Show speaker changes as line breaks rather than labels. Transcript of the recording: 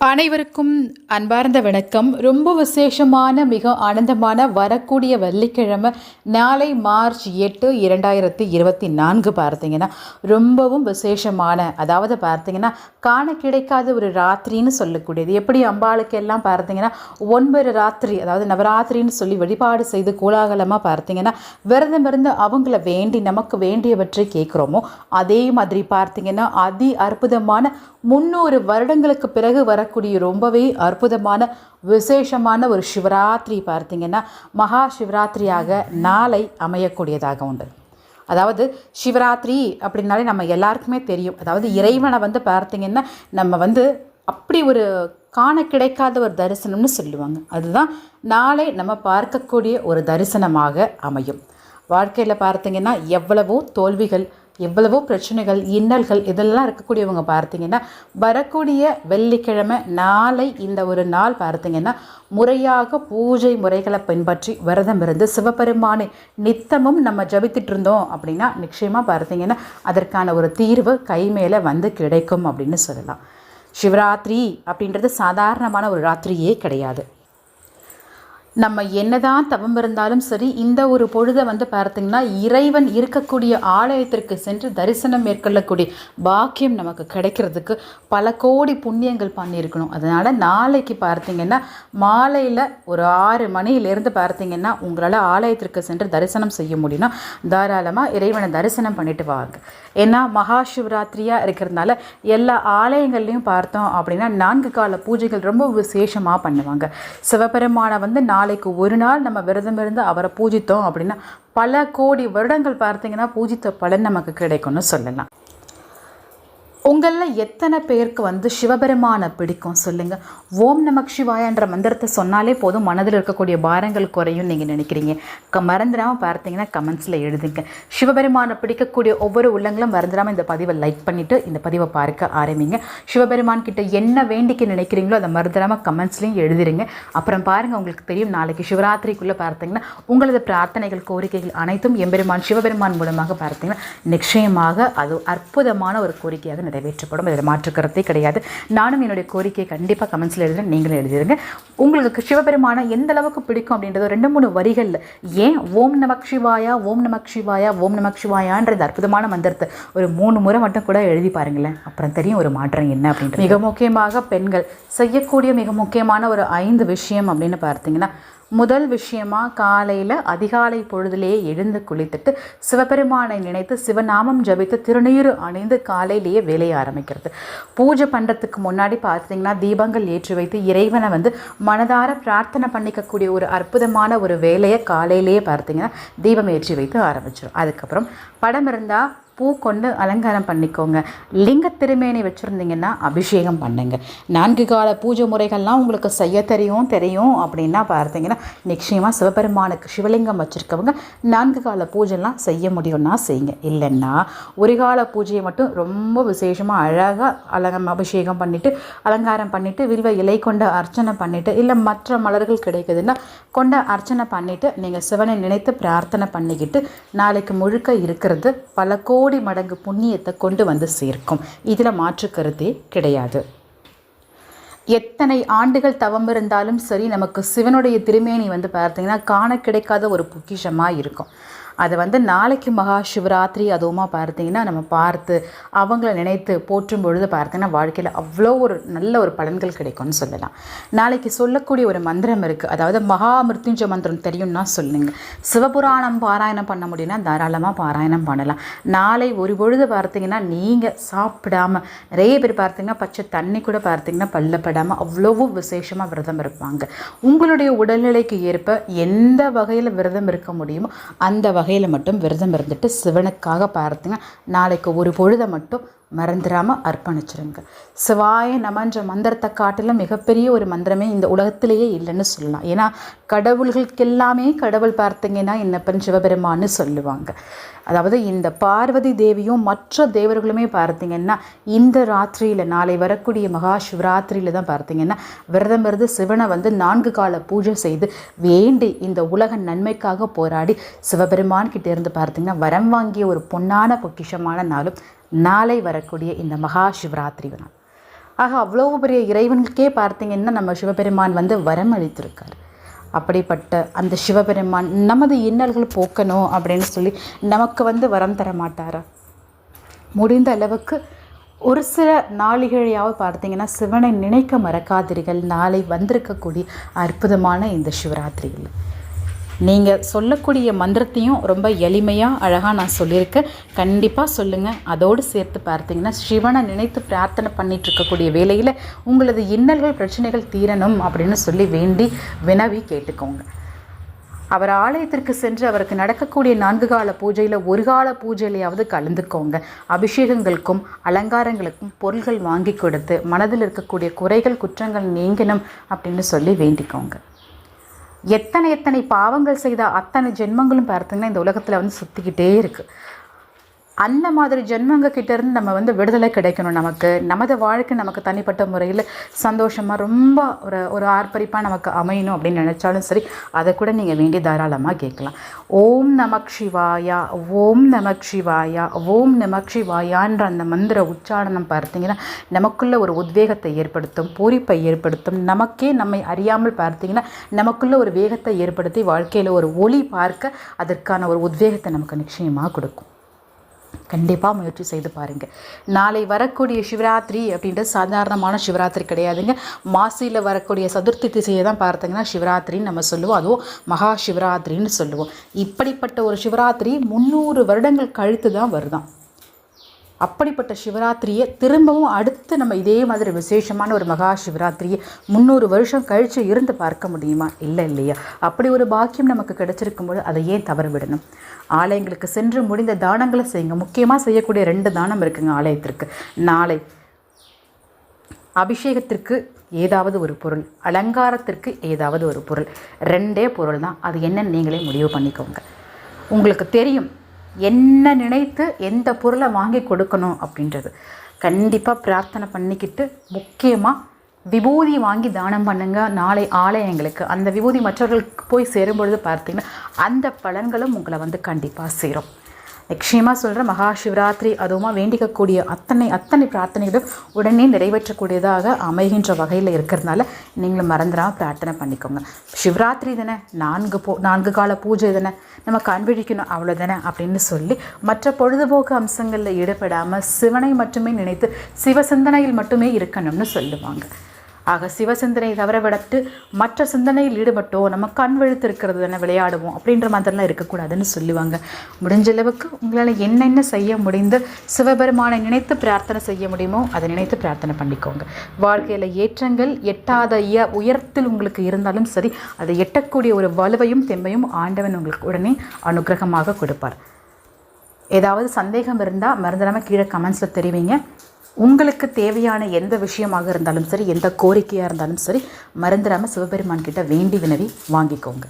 அனைவருக்கும் அன்பார்ந்த வணக்கம். ரொம்ப விசேஷமான மிக ஆனந்தமான வரக்கூடிய வெள்ளிக்கிழமை நாளை மார்ச் எட்டு இரண்டாயிரத்தி இருபத்தி நான்கு பார்த்தீங்கன்னா ரொம்பவும் விசேஷமான அதாவது பார்த்தீங்கன்னா காண கிடைக்காத ஒரு ராத்திரின்னு சொல்லக்கூடியது. எப்படி அம்பாளுக்கு எல்லாம் பார்த்தீங்கன்னா ஒன்பது ராத்திரி அதாவது நவராத்திரின்னு சொல்லி வழிபாடு செய்து கோலாகலமாக பார்த்தீங்கன்னா விரதம் இருந்து அவங்கள வேண்டி நமக்கு வேண்டியவற்றை கேட்குறோமோ அதே மாதிரி பார்த்தீங்கன்னா அதி அற்புதமான முந்நூறு வருடங்களுக்கு பிறகு வரக்கூடிய ரொம்பவே அற்புதமான விசேஷமான ஒரு சிவராத்திரி பார்த்திங்கன்னா மகா சிவராத்திரியாக நாளை அமையக்கூடியதாக உண்டு. அதாவது சிவராத்திரி அப்படின்னாலே நம்ம எல்லாருக்குமே தெரியும். அதாவது இறைவனை வந்து பார்த்திங்கன்னா நம்ம வந்து அப்படி ஒரு காண கிடைக்காத ஒரு தரிசனம்னு சொல்லுவாங்க. அதுதான் நாளை நம்ம பார்க்கக்கூடிய ஒரு தரிசனமாக அமையும். வாழ்க்கையில் பார்த்திங்கன்னா எவ்வளவோ தோல்விகள் எவ்வளவோ பிரச்சனைகள் இன்னல்கள் இதெல்லாம் இருக்கக்கூடியவங்க பார்த்தீங்கன்னா வரக்கூடிய வெள்ளிக்கிழமை நாளை இந்த ஒரு நாள் பார்த்தீங்கன்னா முறையாக பூஜை முறைகளை பின்பற்றி விரதம் இருந்து சிவபெருமானை நித்தமும் நம்ம ஜபித்துட்டு இருந்தோம் அப்படின்னா நிச்சயமாக பார்த்தீங்கன்னா அதற்கான ஒரு தீர்வு கை மேலே வந்து கிடைக்கும் அப்படின்னு சொல்லலாம். சிவராத்திரி அப்படின்றது சாதாரணமான ஒரு ராத்திரியே கிடையாது. நம்ம என்னதான் தவம் இருந்தாலும் சரி இந்த ஒரு பொழுதை வந்து பார்த்திங்கன்னா இறைவன் இருக்கக்கூடிய ஆலயத்திற்கு சென்று தரிசனம் மேற்கொள்ளக்கூடிய பாக்கியம் நமக்கு கிடைக்கிறதுக்கு பல கோடி புண்ணியங்கள் பண்ணியிருக்கணும். அதனால் நாளைக்கு பார்த்தீங்கன்னா மாலையில் ஒரு ஆறு மணியிலேருந்து பார்த்திங்கன்னா உங்களால் ஆலயத்திற்கு சென்று தரிசனம் செய்ய முடியும்னா தாராளமாக இறைவனை தரிசனம் பண்ணிட்டு வாங்க. ஏன்னா மகா சிவராத்திரியாக இருக்கிறதுனால எல்லா ஆலயங்கள்லையும் பார்த்தோம் அப்படின்னா நான்கு கால பூஜைகள் ரொம்ப விசேஷமாக பண்ணுவாங்க. சிவபெருமானை வந்து நாலு நாளைக்கு ஒரு நாள் நம்ம விரதம் இருந்து அவரை பூஜித்தோம் அப்படின்னா பல கோடி வருடங்கள் பார்த்தீங்கன்னா பூஜித்த பலன் நமக்கு கிடைக்கும்னு சொல்லலாம். உங்களில் எத்தனை பேருக்கு வந்து சிவபெருமானை பிடிக்கும் சொல்லுங்கள் ஓம் நமக் சிவாயன்ற மந்திரத்தை சொன்னாலே போதும் மனதில் இருக்கக்கூடிய பாரங்கள் குறையும் நீங்கள் நினைக்கிறீங்க. க மறந்துடாமல் பார்த்தீங்கன்னா கமெண்ட்ஸில் எழுதுங்க. சிவபெருமானை பிடிக்கக்கூடிய ஒவ்வொரு உள்ளங்களும் மறந்துடாமல் இந்த பதிவை லைக் பண்ணிவிட்டு இந்த பதிவை பார்க்க ஆரம்பிங்க. சிவபெருமான் கிட்ட என்ன வேண்டிக்க நினைக்கிறீங்களோ அதை மறந்துடாமல் கமெண்ட்ஸ்லையும் எழுதிருங்க. அப்புறம் பாருங்கள் உங்களுக்கு தெரியும் நாளைக்கு சிவராத்திரிக்குள்ளே பார்த்தீங்கன்னா உங்களது பிரார்த்தனைகள் கோரிக்கைகள் அனைத்தும் எம்பெருமான் சிவபெருமான் மூலமாக பார்த்தீங்கன்னா நிச்சயமாக அது அற்புதமான ஒரு கோரிக்கையாக நிறைவேற்றப்படும். இதில் மாற்றுக்கருத்தே கிடையாது. நானும் என்னுடைய கோரிக்கையை கண்டிப்பாக கமெண்ட்ஸில் எழுதுறேன். நீங்களும் எழுதிடுங்க உங்களுக்கு சிவபெருமானை எந்த அளவுக்கு பிடிக்கும் அப்படின்றது ரெண்டு மூணு வரிகளில் ஏன் ஓம் நமக் சிவாயா ஓம் நமக் சிவாயா ஓம் நமக் சிவாயான்ற இந்த அற்புதமான மந்திரத்தை ஒரு மூணு முறை மட்டும் கூட எழுதி பாருங்களேன். அப்புறம் தெரியும் ஒரு மாற்றம் என்ன அப்படின்றது. மிக முக்கியமாக பெண்கள் செய்யக்கூடிய மிக முக்கியமான ஒரு ஐந்து விஷயம் அப்படின்னு பார்த்தீங்கன்னா முதல் விஷயமா காலையில் அதிகாலை பொழுதிலேயே எழுந்து குளித்துட்டு சிவபெருமானை நினைத்து சிவநாமம் ஜபித்து திருநீர் அணிந்து காலையிலேயே வேலையை ஆரம்பிக்கிறது. பூஜை பண்ணுறதுக்கு முன்னாடி பார்த்தீங்கன்னா தீபங்கள் ஏற்றி வைத்து இறைவனை வந்து மனதார பிரார்த்தனை பண்ணிக்கக்கூடிய ஒரு அற்புதமான ஒரு வேலையை காலையிலேயே பார்த்தீங்கன்னா தீபம் ஏற்றி வைத்து ஆரம்பிச்சிடும் அதுக்கப்புறம் படம் இருந்தால் பூ கொண்டு அலங்காரம் பண்ணிக்கோங்க. லிங்க திருமேனி வச்சுருந்தீங்கன்னா அபிஷேகம் பண்ணுங்க. நான்கு கால பூஜை முறைகள்லாம் உங்களுக்கு செய்ய தெரியும் தெரியும் அப்படின்னா பார்த்தீங்கன்னா நிச்சயமாக சிவபெருமானுக்கு சிவலிங்கம் வச்சுருக்கவங்க நான்கு கால பூஜைலாம் செய்ய முடியும்னா செய்யுங்க. இல்லைன்னா ஒரு கால பூஜையை மட்டும் ரொம்ப விசேஷமாக அழகாக அலங்கம் அபிஷேகம் பண்ணிவிட்டு அலங்காரம் பண்ணிவிட்டு வில்வ இலை கொண்டு அர்ச்சனை பண்ணிவிட்டு இல்லை மற்ற மலர்கள் கிடைக்குதுன்னா கொண்ட அர்ச்சனை பண்ணிவிட்டு நீங்கள் சிவனை நினைத்து பிரார்த்தனை பண்ணிக்கிட்டு நாளைக்கு முழுக்க இருக்கிறது பல கோடி கோடி மடங்கு புண்ணியத்தை கொண்டு வந்து சேர்க்கும். இதில் மாற்று கருத்தே கிடையாது. எத்தனை ஆண்டுகள் தவம் இருந்தாலும் சரி நமக்கு சிவனுடைய திருமேனி வந்து பார்த்தீங்கன்னா காண கிடைக்காத ஒரு பொக்கிஷமாக இருக்கும். அதை வந்து நாளைக்கு மகா சிவராத்திரி அதுவுமா பார்த்தீங்கன்னா நம்ம பார்த்து அவங்கள நினைத்து போற்றும் பொழுது பார்த்தீங்கன்னா வாழ்க்கையில் அவ்வளோ ஒரு நல்ல ஒரு பலன்கள் கிடைக்கும்னு சொல்லலாம். நாளைக்கு சொல்லக்கூடிய ஒரு மந்திரம் இருக்குது அதாவது மகா மிருத்யுஞ்ச மந்திரம் தெரியும்னா சொல்லுங்கள் சிவபுராணம் பாராயணம் பண்ண முடியும்னா தாராளமாக பாராயணம் பண்ணலாம். நாளை ஒரு பொழுது பார்த்தீங்கன்னா நீங்கள் சாப்பிடாம நிறைய பேர் பார்த்தீங்கன்னா பச்சை தண்ணி கூட பார்த்தீங்கன்னா பல்லப்படாமல் அவ்வளோவும் விசேஷமாக விரதம் இருப்பாங்க. உங்களுடைய உடல்நிலைக்கு ஏற்ப எந்த வகையில் விரதம் இருக்க முடியுமோ அந்த வகை வகையில் மட்டும் விரதம் இருந்துட்டு சிவனுக்காக பார்த்துங்க நாளைக்கு ஒரு பொழுதை மட்டும் மறந்துடாமல் அர்ப்பணிச்சிருங்க. சிவாய நமன்ற மந்திரத்தை காட்டிலும் மிகப்பெரிய ஒரு மந்திரமே இந்த உலகத்திலேயே இல்லைன்னு சொல்லலாம். ஏன்னா கடவுள்களுக்கெல்லாமே கடவுள் பார்த்தீங்கன்னா என்னப்பன் சிவபெருமான்னு சொல்லுவாங்க. அதாவது இந்த பார்வதி தேவியும் மற்ற தேவர்களுமே பார்த்தீங்கன்னா இந்த ராத்திரியில் நாளை வரக்கூடிய மகா சிவராத்திரியில் தான் பார்த்தீங்கன்னா விரதம் இருந்து சிவனை வந்து நான்கு கால பூஜை செய்து வேண்டி இந்த உலக நன்மைக்காக போராடி சிவபெருமான் கிட்டே இருந்து பார்த்தீங்கன்னா வரம் வாங்கிய ஒரு பொன்னான பொக்கிஷமான நாளும் நாளை வரக்கூடிய இந்த மகா சிவராத்திரி நாள் ஆக அவ்வளோ பெரிய இறைவனுக்கே பார்த்தீங்கன்னா நம்ம சிவபெருமான் வந்து வரம் அளித்திருக்கார். அப்படிப்பட்ட அந்த சிவபெருமான் நமது இன்னல்கள் போக்கணும் அப்படின்னு சொல்லி நமக்கு வந்து வரம் தர மாட்டாரா? முடிந்த அளவுக்கு ஒரு சில நாளிகளையாவது பார்த்தீங்கன்னா சிவனை நினைக்க மறக்காதீர்கள். நாளை வந்திருக்கக்கூடிய அற்புதமான இந்த சிவராத்திரியில். நீங்கள் சொல்லக்கூடிய மந்திரத்தையும் ரொம்ப எளிமையாக அழகாக நான் சொல்லியிருக்கேன். கண்டிப்பாக சொல்லுங்கள் அதோடு சேர்த்து பார்த்தீங்கன்னா சிவனை நினைத்து பிரார்த்தனை பண்ணிட்டு இருக்கக்கூடிய வேலையில் உங்களது இன்னல்கள் பிரச்சனைகள் தீரணும் அப்படின்னு சொல்லி வேண்டி வினவி கேட்டுக்கோங்க. அவர் ஆலயத்திற்கு சென்று அவருக்கு நடக்கக்கூடிய நான்கு கால பூஜையில் ஒரு கால பூஜையிலையாவது கலந்துக்கோங்க. அபிஷேகங்களுக்கும் அலங்காரங்களுக்கும் பொருள்கள் வாங்கி கொடுத்து மனதில் இருக்கக்கூடிய குறைகள் குற்றங்கள் நீங்கணும் அப்படின்னு சொல்லி வேண்டிக்கோங்க. எத்தனை எத்தனை பாவங்கள் செய்த அத்தனை ஜென்மங்களும் பார்த்தீங்கன்னா இந்த உலகத்தில் வந்து சுற்றிக்கிட்டே இருக்குது அந்த மாதிரி ஜென்மங்க இருந்து நம்ம வந்து விடுதலை கிடைக்கணும் நமக்கு. நமது வாழ்க்கை நமக்கு தனிப்பட்ட முறையில் சந்தோஷமாக ரொம்ப ஒரு ஒரு ஆர்ப்பரிப்பாக நமக்கு அமையணும் அப்படின்னு நினச்சாலும் சரி அதை கூட நீங்கள் வேண்டி தாராளமாக கேட்கலாம். ஓம் நமக் சிவாயா ஓம் நமக் சிவாயா ஓம் நமக் சிவாயான்ற அந்த மந்திர உச்சாரணம் பார்த்தீங்கன்னா நமக்குள்ளே ஒரு உத்வேகத்தை ஏற்படுத்தும் பூரிப்பை ஏற்படுத்தும். நமக்கே நம்மை அறியாமல் பார்த்தீங்கன்னா நமக்குள்ளே ஒரு வேகத்தை ஏற்படுத்தி வாழ்க்கையில் ஒரு ஒளி பார்க்க அதற்கான ஒரு உத்வேகத்தை நமக்கு நிச்சயமாக கொடுக்கும். கண்டிப்பாக முயற்சி செய்து பாருங்கள் நாளை வரக்கூடிய சிவராத்திரி அப்படின்றது சாதாரணமான சிவராத்திரி கிடையாதுங்க. மாசியில் வரக்கூடிய சதுர்த்தி திசையை தான் பார்த்தீங்கன்னா சிவராத்திரின்னு நம்ம சொல்லுவோம். அதுவும் மகா சிவராத்திரின்னு சொல்லுவோம். இப்படிப்பட்ட ஒரு சிவராத்திரி முந்நூறு வருடங்கள் கழித்து தான் வருதான். அப்படிப்பட்ட சிவராத்திரியை திரும்பவும் அடுத்து நம்ம இதே மாதிரி விசேஷமான ஒரு மகா சிவராத்திரியை முந்நூறு வருஷம் கழித்து இருந்து பார்க்க முடியுமா? இல்லை இல்லையா? அப்படி ஒரு பாக்கியம் நமக்கு கிடச்சிருக்கும்போது அதை ஏன் தவறு விடணும் ஆலயங்களுக்கு சென்று முடிந்த தானங்களை செய்யுங்க. முக்கியமாக செய்யக்கூடிய ரெண்டு தானம் இருக்குங்க ஆலயத்திற்கு. நாளை அபிஷேகத்திற்கு ஏதாவது ஒரு பொருள் அலங்காரத்திற்கு ஏதாவது ஒரு பொருள். ரெண்டே பொருள் தான் அது என்னன்னு நீங்களே முடிவு பண்ணிக்கோங்க. உங்களுக்கு தெரியும். என்ன நினைத்து எந்த பொருளை வாங்கி கொடுக்கணும் அப்படின்றது. கண்டிப்பாக பிரார்த்தனை பண்ணிக்கிட்டு முக்கியமாக விபூதி வாங்கி தானம் பண்ணுங்கள் நாளை ஆலயங்களுக்கு. அந்த விபூதி மற்றவர்களுக்கு போய் சேரும் பொழுது பார்த்தீங்கன்னா அந்த பலன்களும் உங்களை வந்து கண்டிப்பாக சேரும். நிச்சயமாக சொல்கிற மகா சிவராத்திரி அதுவுமா வேண்டிக்கக்கூடிய அத்தனை அத்தனை பிரார்த்தனைகளும் உடனே நிறைவேற்றக்கூடியதாக அமைகின்ற வகையில் இருக்கிறதுனால நீங்களும் மறந்துடாமல் பிரார்த்தனை பண்ணிக்கோங்க. சிவராத்திரி தானே நான்கு போ நான்கு கால பூஜை தானே நம்ம கண்பிடிக்கணும் அவ்வளோதானே அப்படின்னு சொல்லி மற்ற பொழுதுபோக்கு அம்சங்களில் ஈடுபடாமல் சிவனை மட்டுமே நினைத்து சிவசிந்தனையில் மட்டுமே இருக்கணும்னு சொல்லுவாங்க. ஆக சிவசிந்தனை தவிர விடட்டு மற்ற சிந்தனையில் ஈடுபட்டோ நம்ம கண் விழுத்து இருக்கிறது தானே விளையாடுவோம் அப்படின்ற மாதிரிலாம் இருக்கக்கூடாதுன்னு சொல்லுவாங்க. முடிஞ்ச அளவுக்கு உங்களால் என்னென்ன செய்ய முடிந்து சிவபெருமானை நினைத்து பிரார்த்தனை செய்ய முடியுமோ அதை நினைத்து பிரார்த்தனை பண்ணிக்கோங்க. வாழ்க்கையில் ஏற்றங்கள் எட்டாத இய உயரத்தில் உங்களுக்கு இருந்தாலும் சரி அதை எட்டக்கூடிய ஒரு வலுவையும் தெம்பையும் ஆண்டவன் உங்களுக்கு உடனே அனுகிரகமாக கொடுப்பார். ஏதாவது சந்தேகம் இருந்தால் மறந்துடாமல் கீழே கமெண்ட்ஸில் தெரிவிங்க. உங்களுக்கு தேவையான எந்த விஷயமாக இருந்தாலும் சரி எந்த கோரிக்கையாக இருந்தாலும் சரி மறந்துடாமல் சிவபெருமான் கிட்ட வேண்டி வினவி வாங்கிக்கோங்க.